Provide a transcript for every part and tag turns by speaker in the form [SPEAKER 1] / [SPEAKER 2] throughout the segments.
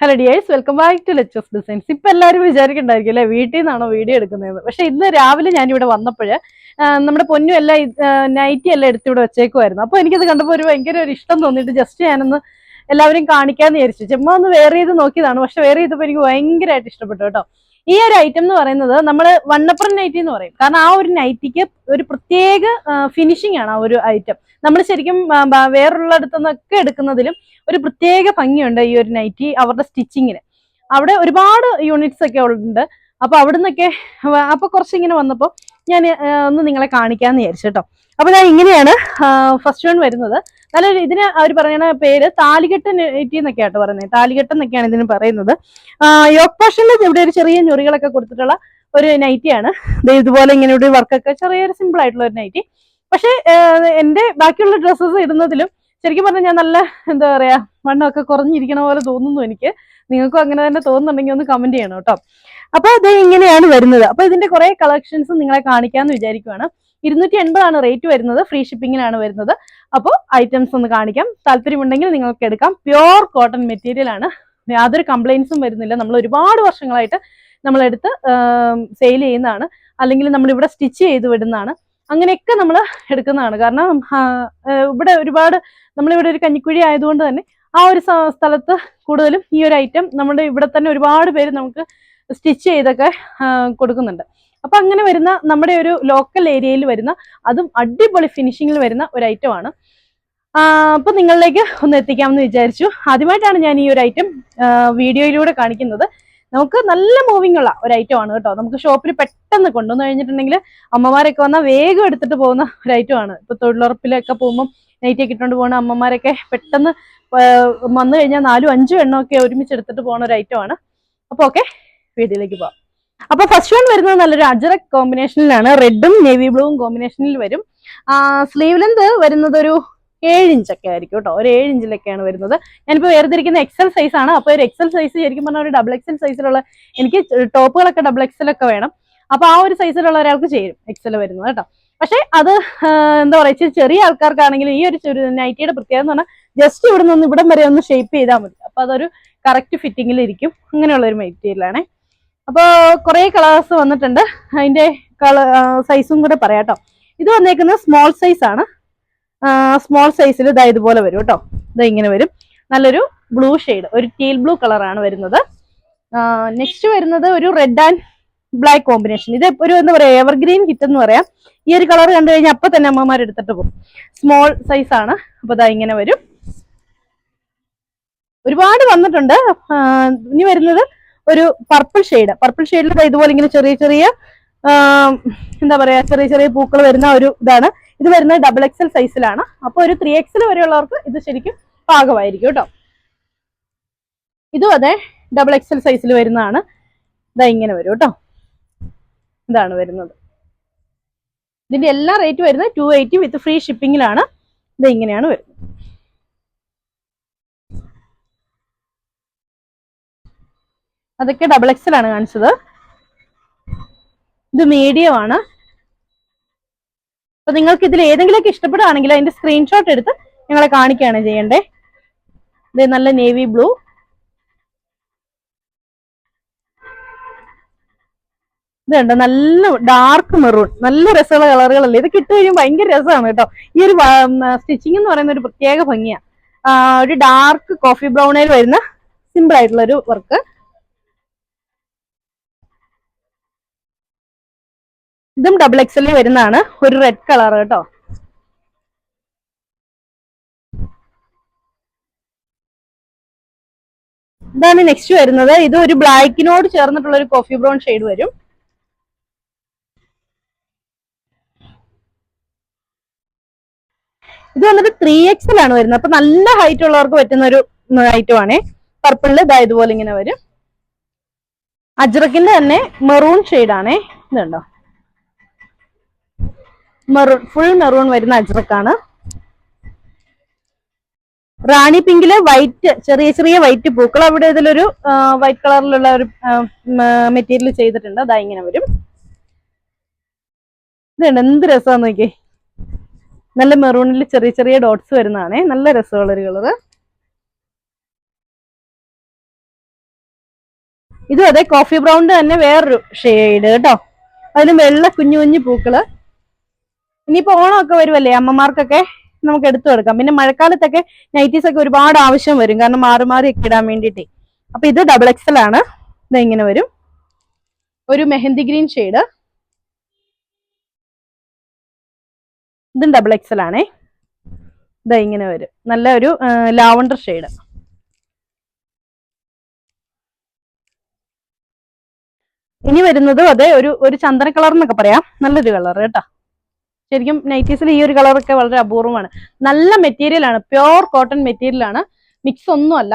[SPEAKER 1] Hello dears welcome back to Lechus designs ഇപ്പൊ എല്ലാവരും വിചാരിക്കണ്ടായിരിക്കും അല്ലെ? വീട്ടിൽ നിന്നാണോ വീഡിയോ എടുക്കുന്നത്? പക്ഷെ ഇന്ന് രാവിലെ ഞാൻ ഇവിടെ വന്നപ്പോഴ് നമ്മുടെ പൊന്നു എല്ലാം നൈറ്റി എല്ലാം എടുത്ത് ഇവിടെ വെച്ചേക്കുമായിരുന്നു അപ്പൊ എനിക്കത് കണ്ടപ്പോൾ ഒരു ഭയങ്കര ഒരു ഇഷ്ടം തോന്നിയിട്ട് ജസ്റ്റ് ഞാനൊന്ന് എല്ലാവരും കാണിക്കാന്ന് വിചാരിച്ചു. ചുമ്മാ ഒന്ന് വേറെ ചെയ്ത് നോക്കിയതാണ്. പക്ഷെ വേറെ ചെയ്തപ്പോൾ എനിക്ക് ഭയങ്കരമായിട്ട് ഇഷ്ടപ്പെട്ടു കേട്ടോ. ഈ ഒരു ഐറ്റം എന്ന് പറയുന്നത് നമ്മൾ വണ്ണപ്പുറം നൈറ്റി എന്ന് പറയും. കാരണം ആ ഒരു നൈറ്റിക്ക് ഒരു പ്രത്യേക ഫിനിഷിംഗ് ആണ് ആ ഒരു ഐറ്റം നമ്മൾ ശരിക്കും വേറുള്ളടത്തു നിന്നൊക്കെ എടുക്കുന്നതിലും ഒരു പ്രത്യേക ഭംഗിയുണ്ട് ഈ ഒരു നൈറ്റി അവരുടെ സ്റ്റിച്ചിങ്ങിന് അവിടെ ഒരുപാട് യൂണിറ്റ്സ് ഒക്കെ ഉണ്ട് അപ്പൊ അവിടുന്നൊക്കെ അപ്പൊ കുറച്ചിങ്ങനെ വന്നപ്പോൾ ഞാൻ ഒന്ന് നിങ്ങളെ കാണിക്കാന്ന് വിചാരിച്ചു കേട്ടോ. അപ്പൊ ഞാൻ ഇങ്ങനെയാണ് ഫസ്റ്റ് വൺ വരുന്നത്. നല്ലൊരു ഇതിന് അവർ പറയുന്ന പേര് താലികെട്ട് നെറ്റി എന്നൊക്കെ ആയിട്ട് പറയുന്നത് താലികെട്ട് എന്നൊക്കെയാണ് ഇതിന് പറയുന്നത്. യോക്ക് പോഷനിൽ ഇവിടെ ഒരു ചെറിയ ഞൊറികളൊക്കെ കൊടുത്തിട്ടുള്ള ഒരു നൈറ്റിയാണ്. ഇതുപോലെ ഇങ്ങനെ ഒരു വർക്കൊക്കെ ചെറിയൊരു സിമ്പിൾ ആയിട്ടുള്ള ഒരു നൈറ്റി. പക്ഷേ എന്റെ ബാക്കിയുള്ള ഡ്രസ്സസ് ഇടുന്നതിലും ശരിക്കും പറഞ്ഞാൽ ഞാൻ നല്ല എന്താ പറയാ മണ്ണൊക്കെ കുറഞ്ഞിരിക്കണ പോലെ തോന്നുന്നു എനിക്ക്. നിങ്ങൾക്കും അങ്ങനെ തന്നെ തോന്നുന്നുണ്ടെങ്കിൽ ഒന്ന് കമന്റ് ചെയ്യണം കേട്ടോ. അപ്പൊ ഇത് ഇങ്ങനെയാണ് വരുന്നത്. അപ്പൊ ഇതിന്റെ കുറെ കളക്ഷൻസ് നിങ്ങളെ കാണിക്കാന്ന് വിചാരിക്കുവാണ്. ഇരുന്നൂറ്റി എൺപതാണ് റേറ്റ് വരുന്നത് ഫ്രീ ഷിപ്പിങ്ങിനാണ് വരുന്നത്. അപ്പോൾ ഐറ്റംസ് ഒന്ന് കാണിക്കാം. താല്പര്യമുണ്ടെങ്കിൽ നിങ്ങൾക്ക് എടുക്കാം. പ്യോർ കോട്ടൺ മെറ്റീരിയൽ ആണ്. യാതൊരു കംപ്ലൈൻസും വരുന്നില്ല. നമ്മൾ ഒരുപാട് വർഷങ്ങളായിട്ട് നമ്മളെടുത്ത് സെയിൽ ചെയ്യുന്നതാണ്. അല്ലെങ്കിൽ നമ്മൾ ഇവിടെ സ്റ്റിച്ച് ചെയ്ത് വിടുന്നതാണ്. അങ്ങനെയൊക്കെ നമ്മൾ എടുക്കുന്നതാണ്. കാരണം ഇവിടെ ഒരുപാട് നമ്മളിവിടെ ഒരു കഞ്ഞിക്കുഴി ആയതുകൊണ്ട് തന്നെ ആ ഒരു സ്ഥലത്ത് കൂടുതലും ഈ ഒരു ഐറ്റം നമ്മുടെ ഇവിടെ തന്നെ ഒരുപാട് പേര് നമുക്ക് സ്റ്റിച്ച് ചെയ്തൊക്കെ കൊടുക്കുന്നുണ്ട്. അപ്പൊ അങ്ങനെ വരുന്ന നമ്മുടെ ഒരു ലോക്കൽ ഏരിയയിൽ വരുന്ന അതും അടിപൊളി ഫിനിഷിങ്ങിൽ വരുന്ന ഒരു ഐറ്റം ആണ്. അപ്പൊ നിങ്ങളിലേക്ക് ഒന്ന് എത്തിക്കാമെന്ന് വിചാരിച്ചു. ആദ്യമായിട്ടാണ് ഞാൻ ഈ ഒരു ഐറ്റം വീഡിയോയിലൂടെ കാണിക്കുന്നത്. നമുക്ക് നല്ല മൂവിംഗ് ഉള്ള ഒരു ഐറ്റം ആണ് കേട്ടോ. നമുക്ക് ഷോപ്പിൽ പെട്ടെന്ന് കൊണ്ടുവന്നു കഴിഞ്ഞിട്ടുണ്ടെങ്കിൽ അമ്മമാരൊക്കെ വന്നാൽ വേഗം എടുത്തിട്ട് പോകുന്ന ഒരു ഐറ്റം ആണ്. ഇപ്പൊ തൊഴിലുറപ്പിലൊക്കെ പോകുമ്പോൾ നൈറ്റ് ഒക്കെ ഇട്ടുകൊണ്ട് പോകുന്ന അമ്മമാരൊക്കെ പെട്ടെന്ന് വന്നു കഴിഞ്ഞാൽ നാലും അഞ്ചും എണ്ണമൊക്കെ ഒരുമിച്ച് എടുത്തിട്ട് പോകുന്ന ഒരു ഐറ്റം ആണ്. അപ്പൊ ഓക്കെ വീട്ടിലേക്ക് പോവാം. അപ്പൊ ഫസ്റ്റ് വൺ വരുന്നത് നല്ലൊരു അജറക് കോമ്പിനേഷനിലാണ് റെഡും നേവി ബ്ലൂവും കോമ്പിനേഷനിൽ വരും. സ്ലീവ് ലെന്ത് വരുന്നത് ഒരു ഏഴ് ഇഞ്ചൊക്കെ ആയിരിക്കും കേട്ടോ. ഒരു ഏഴ് ഇഞ്ചിലൊക്കെയാണ് വരുന്നത്. ഞാനിപ്പോൾ വേർതിരിക്കുന്ന എക്സൽ സൈസ് ആണ്. അപ്പോൾ ഒരു എക്സൽ സൈസ് ശരിക്കും പറഞ്ഞാൽ ഒരു ഡബിൾ എക്സൽ സൈസിലുള്ള എനിക്ക് ടോപ്പുകളൊക്കെ ഡബിൾ എക്സലൊക്കെ വേണം. അപ്പൊ ആ ഒരു സൈസിലുള്ള ഒരാൾക്ക് ചേരും എക്സൽ വരുന്നത് കേട്ടോ. പക്ഷെ അത് എന്താ പറയുക ഇച്ചിരി ചെറിയ ആൾക്കാർക്കാണെങ്കിൽ ഈ ഒരു നൈറ്റിയുടെ പ്രത്യേകത എന്ന് പറഞ്ഞാൽ ജസ്റ്റ് ഇവിടെ നിന്ന് ഇവിടം വരെ ഒന്ന് ഷേപ്പ് ചെയ്താൽ മതി. അപ്പൊ അതൊരു കറക്റ്റ് ഫിറ്റിങ്ങിൽ ഇരിക്കും. അങ്ങനെയുള്ള ഒരു മെറ്റീരിയലാണേ അപ്പോൾ കുറേ കളേഴ്സ് വന്നിട്ടുണ്ട്. അതിന്റെ കള സൈസും കൂടെ പറയാം കേട്ടോ ഇത് വന്നേക്കുന്നത് സ്മോൾ സൈസ് ആണ്. സ്മോൾ സൈസിൽ ഇതാ ഇതുപോലെ വരും കേട്ടോ ഇതാ ഇങ്ങനെ വരും. നല്ലൊരു ബ്ലൂ ഷെയ്ഡ് ഒരു ടീൽ ബ്ലൂ കളറാണ് വരുന്നത്. നെക്സ്റ്റ് വരുന്നത് ഒരു റെഡ് ആൻഡ് ബ്ലാക്ക് കോമ്പിനേഷൻ ഇത് ഒരു എന്താ പറയുക എവർഗ്രീൻ ഹിറ്റ് എന്ന് പറയാം. ഈ ഒരു കളർ കണ്ടു കഴിഞ്ഞാൽ അപ്പം തന്നെ അമ്മമാർ എടുത്തിട്ട് പോകും. സ്മോൾ സൈസ് ആണ്. അപ്പോൾ ഇതാ ഇങ്ങനെ വരും. ഒരുപാട് വന്നിട്ടുണ്ട്. ഇനി വരുന്നത് ഒരു പർപ്പിൾ ഷെയ്ഡ് പർപ്പിൾ ഷെയ്ഡിൽ ഇതുപോലെ ഇങ്ങനെ ചെറിയ ചെറിയ എന്താ പറയാ ചെറിയ ചെറിയ പൂക്കൾ വരുന്ന ഒരു ഇതാണ്. ഇത് വരുന്നത് ഡബിൾ എക്സൽ സൈസിലാണ് അപ്പൊ ഒരു ത്രീ എക്സൽ വരെയുള്ളവർക്ക് ഇത് ശരിക്കും പാകമായിരിക്കും കേട്ടോ. ഇതും അതെ ഡബിൾ എക്സൽ സൈസിൽ വരുന്നതാണ്. ഇതാ ഇങ്ങനെ വരും കേട്ടോ. ഇതാണ് വരുന്നത്. ഇതിന്റെ എല്ലാ റേറ്റ് വരുന്നത് ടു എയ്റ്റി വിത്ത് ഫ്രീ ഷിപ്പിംഗിലാണ് ഇത് ഇങ്ങനെയാണ് വരുന്നത്. അതൊക്കെ ഡബിൾ എക്സൽ ആണ് കാണിച്ചത്. ഇത് മീഡിയം ആണ്. അപ്പൊ നിങ്ങൾക്ക് ഇതിൽ ഏതെങ്കിലുമൊക്കെ ഇഷ്ടപ്പെടുകയാണെങ്കിൽ അതിന്റെ സ്ക്രീൻഷോട്ട് എടുത്ത് ഞങ്ങളെ കാണിക്കുകയാണ് ചെയ്യണ്ടേ. ഇത് നല്ല നേവി ബ്ലൂ ഇത് കണ്ടോ നല്ല ഡാർക്ക് മെറൂൺ നല്ല രസമുള്ള കളറുകളല്ലേ ഇത് കിട്ടു കഴിയുമ്പോൾ ഭയങ്കര രസമാണ് കേട്ടോ. ഈ ഒരു സ്റ്റിച്ചിങ് എന്ന് പറയുന്ന ഒരു പ്രത്യേക ഭംഗിയാണ് ഒരു ഡാർക്ക് കോഫി ബ്രൗണിൽ വരുന്ന സിമ്പിൾ ആയിട്ടുള്ള ഒരു വർക്ക് ഇതും ഡബിൾ എക്സലിൽ വരുന്നതാണ്. ഒരു റെഡ് കളർ കേട്ടോ. ഇതാണ് നെക്സ്റ്റ് വരുന്നത്. ഇത് ഒരു ബ്ലാക്കിനോട് ചേർന്നിട്ടുള്ള ഒരു കോഫി ബ്രൗൺ ഷെയ്ഡ് വരും. ഇത് വന്നിട്ട് ത്രീ എക്സൽ ആണ് വരുന്നത്. അപ്പൊ നല്ല ഹൈറ്റ് ഉള്ളവർക്ക് പറ്റുന്ന ഒരു ഐറ്റം ആണ്. പർപ്പിളിൽ ഇതാ ഇതുപോലെ ഇങ്ങനെ വരും. അജ്രക്കിന്റെ തന്നെ മെറൂൺ ഷെയ്ഡ് ആണേ. ഇതുണ്ടോ? മെറൂൺ ഫുൾ മെറൂൺ വരുന്ന അജ്രക്കാണ്. റാണി പിങ്കിൽ വൈറ്റ് ചെറിയ ചെറിയ വൈറ്റ് പൂക്കൾ. അവിടെ ഇതിലൊരു വൈറ്റ് കളറിലുള്ള ഒരു മെറ്റീരിയൽ ചെയ്തിട്ടുണ്ട്. അതാ ഇങ്ങനെ വരും. ഇതുണ്ട് എന്ത് രസമാന്ന് നോക്കിയേ. നല്ല മെറൂണിൽ ചെറിയ ചെറിയ ഡോട്ട്സ് വരുന്നതാണേ. നല്ല രസമുള്ള ഒരു കളറ് ഇതും അതെ കോഫി ബ്രൗണിന്റെ തന്നെ വേറൊരു ഷെയ്ഡ് കേട്ടോ. അതിന് വെള്ള കുഞ്ഞു കുഞ്ഞു പൂക്കൾ. ഇനിയിപ്പോ ഓണമൊക്കെ വരുമല്ലേ അമ്മമാർക്കൊക്കെ? നമുക്ക് എടുത്തു കൊടുക്കാം. പിന്നെ മഴക്കാലത്തൊക്കെ നൈറ്റീസ് ഒക്കെ ഒരുപാട് ആവശ്യം വരും. കാരണം മാറി മാറി ഒക്കെ ഇടാൻ വേണ്ടിയിട്ടേ. അപ്പൊ ഇത് ഡബിൾ എക്സൽ ആണ്. ഇത് ഇങ്ങനെ വരും. ഒരു മെഹന്തി ഗ്രീൻ ഷെയ്ഡ്. ഇതും ഡബിൾ എക്സൽ ആണേ. ഇതാ ഇങ്ങനെ വരും. നല്ല ഒരു ലാവണ്ടർ ഷെയ്ഡ്. ഇനി വരുന്നതും അതെ ഒരു ഒരു ചന്ദന കളർ എന്നൊക്കെ പറയാം. നല്ലൊരു കളർ കേട്ടോ. ശരിക്കും നൈറ്റീസിൽ ഈ ഒരു കളറൊക്കെ വളരെ അപൂർവമാണ്. നല്ല മെറ്റീരിയൽ ആണ് പ്യോർ കോട്ടൺ മെറ്റീരിയൽ ആണ്. മിക്സ് ഒന്നുമല്ല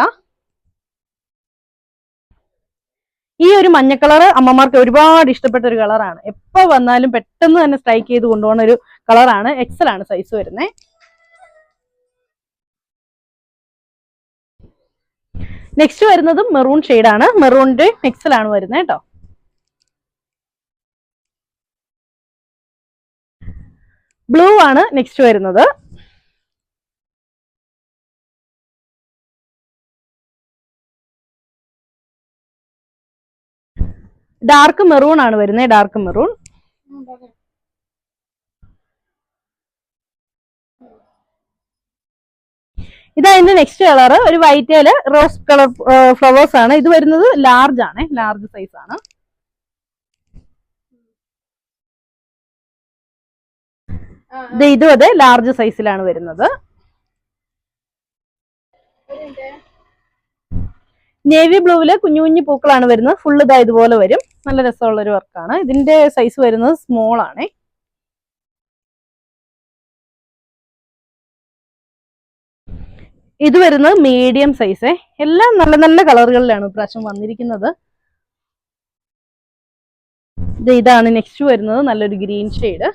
[SPEAKER 1] ഈ ഒരു മഞ്ഞ കളർ അമ്മമാർക്ക് ഒരുപാട് ഇഷ്ടപ്പെട്ട ഒരു കളറാണ് എപ്പോ വന്നാലും പെട്ടെന്ന് തന്നെ സ്ട്രൈക്ക് ചെയ്ത് കൊണ്ടുപോകുന്ന ഒരു കളറാണ് എക്സൽ ആണ് സൈസ് വരുന്നത് നെക്സ്റ്റ് വരുന്നത് മെറൂൺ ആണ്. മെറൂണിന്റെ എക്സൽ ആണ് വരുന്നത് കേട്ടോ ബ്ലൂ ആണ് നെക്സ്റ്റ് വരുന്നത്. ഡാർക്ക് മെറൂൺ ആണ് വരുന്നത്. ഡാർക്ക് മെറൂൺ ഇതാ ഇതിന്റെ നെക്സ്റ്റ് കളർ ഒരു വൈറ്റ് റോസ് കളർ ഫ്ലവേഴ്സ് ആണ്. ഇത് വരുന്നത് ലാർജ് ആണ്. ലാർജ് സൈസ് ആണ്. ഇത് ഇതും അതെ ലാർജ് സൈസിലാണ് വരുന്നത്. നേവി ബ്ലൂവിൽ കുഞ്ഞു കുഞ്ഞു പൂക്കളാണ് വരുന്നത്. ഫുള്ള് ഇതാ ഇതുപോലെ വരും. നല്ല രസമുള്ള ഒരു വർക്കാണ് ഇതിന്റെ സൈസ് വരുന്നത് സ്മോൾ ആണ്. ഇത് വരുന്നത് മീഡിയം സൈസ് എല്ലാം നല്ല നല്ല കളറുകളിലാണ് ഇപ്രാവശ്യം വന്നിരിക്കുന്നത്. ഇത് ഇതാണ് നെക്സ്റ്റ് വരുന്നത്. നല്ലൊരു ഗ്രീൻ ഷെയ്ഡ്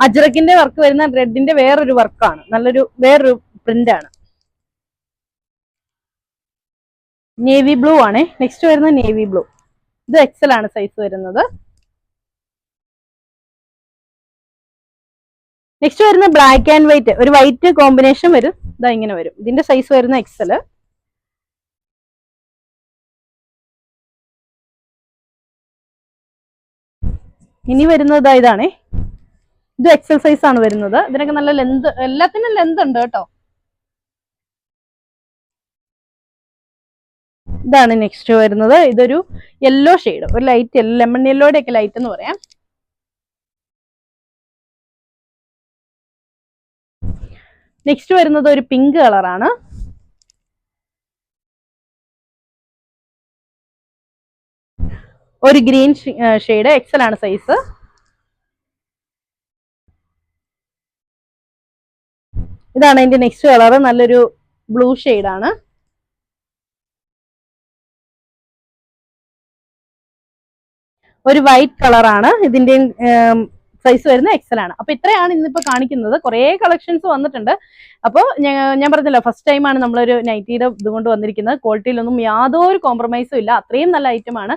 [SPEAKER 1] അജ്രക്കിന്റെ വർക്ക് വരുന്ന റെഡിന്റെ വേറൊരു വർക്കാണ് നല്ലൊരു വേറൊരു പ്രിന്റ് ആണ്. നേവി ബ്ലൂ ആണേ. നെക്സ്റ്റ് വരുന്നത് നേവി ബ്ലൂ ഇത് എക്സൽ ആണ് സൈസ് വരുന്നത്. നെക്സ്റ്റ് വരുന്ന ബ്ലാക്ക് ആൻഡ് വൈറ്റ് ഒരു വൈറ്റ് കോമ്പിനേഷൻ വരും. ഇതാ ഇങ്ങനെ വരും. ഇതിന്റെ സൈസ് വരുന്ന എക്സൽ ഇനി വരുന്നത് ഇതാ ഇതാണേ. ഇത് എക്സൽ സൈസ് ആണ് വരുന്നത്. ഇതിനൊക്കെ നല്ല ലെന്ത് എല്ലാത്തിനും ലെന്ത് ഉണ്ട് കേട്ടോ. ഇതാണ് നെക്സ്റ്റ് വരുന്നത്. ഇതൊരു യെല്ലോ ഷെയ്ഡ് ഒരു ലൈറ്റ് ലെമൺ യെല്ലോയുടെ ഒക്കെ ലൈറ്റ് എന്ന് പറയാം. നെക്സ്റ്റ് വരുന്നത് ഒരു പിങ്ക് കളറാണ് ഒരു ഗ്രീൻ ഷെയ്ഡ് എക്സൽ ആണ് സൈസ് ഇതാണ് അതിന്റെ നെക്സ്റ്റ് കളർ നല്ലൊരു ബ്ലൂ ആണ്. ഒരു വൈറ്റ് കളറാണ് ഇതിന്റെ സൈസ് വരുന്ന എക്സൽ ആണ്. അപ്പൊ ഇത്രയാണ് ഇന്നിപ്പോ കാണിക്കുന്നത്. കുറെ കളക്ഷൻസ് വന്നിട്ടുണ്ട്. അപ്പോൾ ഞാൻ പറഞ്ഞല്ലോ ഫസ്റ്റ് ടൈമാണ് നമ്മളൊരു നൈറ്റിയുടെ ഇതുകൊണ്ട് വന്നിരിക്കുന്നത്. ക്വാളിറ്റിയിലൊന്നും യാതൊരു കോംപ്രമൈസും ഇല്ല. അത്രയും നല്ല ഐറ്റം ആണ്.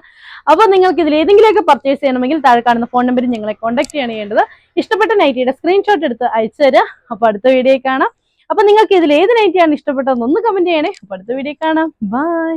[SPEAKER 1] അപ്പോൾ നിങ്ങൾക്ക് ഇതിൽ ഏതെങ്കിലുമൊക്കെ പർച്ചേസ് ചെയ്യണമെങ്കിൽ താഴെ കാണുന്ന ഫോൺ നമ്പറിൽ ഞങ്ങളെ കോൺടാക്ട് ചെയ്യണം ചെയ്യേണ്ടത്. ഇഷ്ടപ്പെട്ട നൈറ്റിയുടെ സ്ക്രീൻഷോട്ട് എടുത്ത് അയച്ചു തരിക അപ്പോൾ അടുത്ത വീഡിയോ കാണാം. അപ്പൊ നിങ്ങൾക്ക് ഇതിൽ ഏത് നൈറ്റിയാണ് ഇഷ്ടപ്പെട്ടതെന്ന് ഒന്ന് കമന്റ് ചെയ്യണേ. അപ്പൊ അടുത്ത വീഡിയോ കാണാം. ബൈ